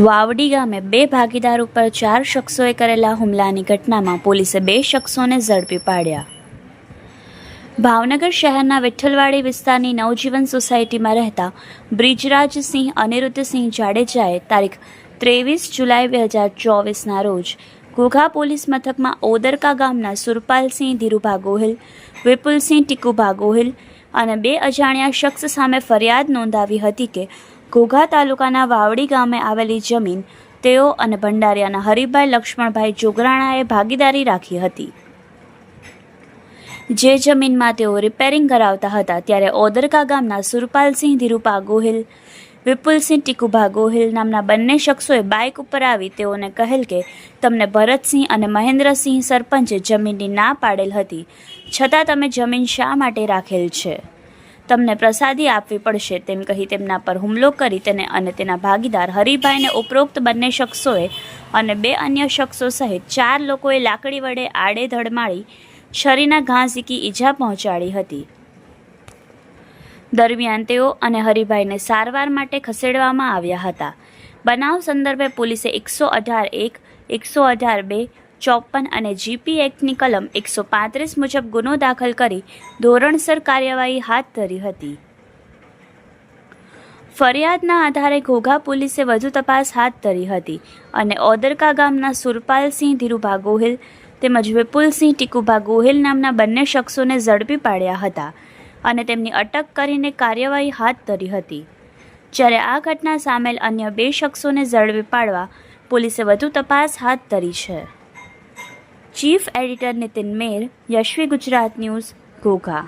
વાવડી ગામે બે ભાગીદાર ઉપર ચાર શખ્સોએ કરેલા હુમલાની ઘટનામાં પોલીસે બે શખ્સોને ઝડપી પાડ્યા. ભાવનગર શહેરના વિઠ્ઠલવાડી વિસ્તારની નવજીવન સોસાયટીમાં રહેતા બ્રિજરાજસિંહ અનિરુદ્ધસિંહ જાડેજાએ તારીખ ત્રેવીસ જુલાઈ બે હજાર ચોવીસના રોજ ઘોઘા પોલીસ મથકમાં ઓદરકા ગામના સુરપાલસિંહ ધીરુભા ગોહિલ, વિપુલસિંહ ટીકુભા ગોહિલ અને બે અજાણ્યા શખ્સ સામે ફરિયાદ નોંધાવી હતી કે ઘોઘા તાલુકાના વાવડી ગામે આવેલી જમીન તેઓ અને ભંડારિયાના હરિભાઈ લક્ષ્મણભાઈ જોગરાણાએ ભાગીદારી રાખી હતી. જે જમીનમાં તેઓ રિપેરિંગ કરાવતા હતા ત્યારે ઓદરકા ગામના સુરપાલસિંહ ધીરુપા ગોહિલ, વિપુલસિંહ ટીકુભા ગોહિલ નામના બંને શખ્સોએ બાઇક ઉપર આવી તેઓને કહેલ કે તમને ભરતસિંહ અને મહેન્દ્રસિંહ સરપંચે જમીનની ના પાડેલ હતી, છતાં તમે જમીન શા માટે રાખેલ છે? તમને પ્રસાદી આપવી પડશે તેમ કહી તેમના પર હુમલો કરી તેને અને તેના ભાગીદાર હરિભાઈને ઉપરોક્ત બંને શખ્સોએ અને બે અન્ય શખ્સો સહિત ચાર લોકોએ લાકડી વડે આડેધડ માળી છરીના ઘા ઝીકી ઈજા પહોંચાડી હતી. દરમિયાન તેઓ અને હરિભાઈને સારવાર માટે ખસેડવામાં આવ્યા હતા. બનાવ સંદર્ભે પોલીસે એકસો અઢાર એક, એકસો અઢાર બે ચોપન અને જીપી એક્ટની કલમ એકસો પાંત્રીસ મુજબ ગુનો દાખલ કરી ધોરણસર કાર્યવાહી હાથ ધરી હતી. ફરિયાદના આધારે ઘોઘા પોલીસે વધુ તપાસ હાથ ધરી હતી અને ઓદરકા ગામના સુરપાલસિંહ ધીરુભા ગોહિલ તેમજ વિપુલસિંહ ટીકુભા ગોહિલ નામના બંને શખ્સોને ઝડપી પાડ્યા હતા અને તેમની અટક કરીને કાર્યવાહી હાથ ધરી હતી. જ્યારે આ ઘટના સામેલ અન્ય બે શખ્સોને ઝડપી પાડવા પોલીસે વધુ તપાસ હાથ ધરી છે. Chief editor Nitin Mer Yashvi Gujarat news Ghogha.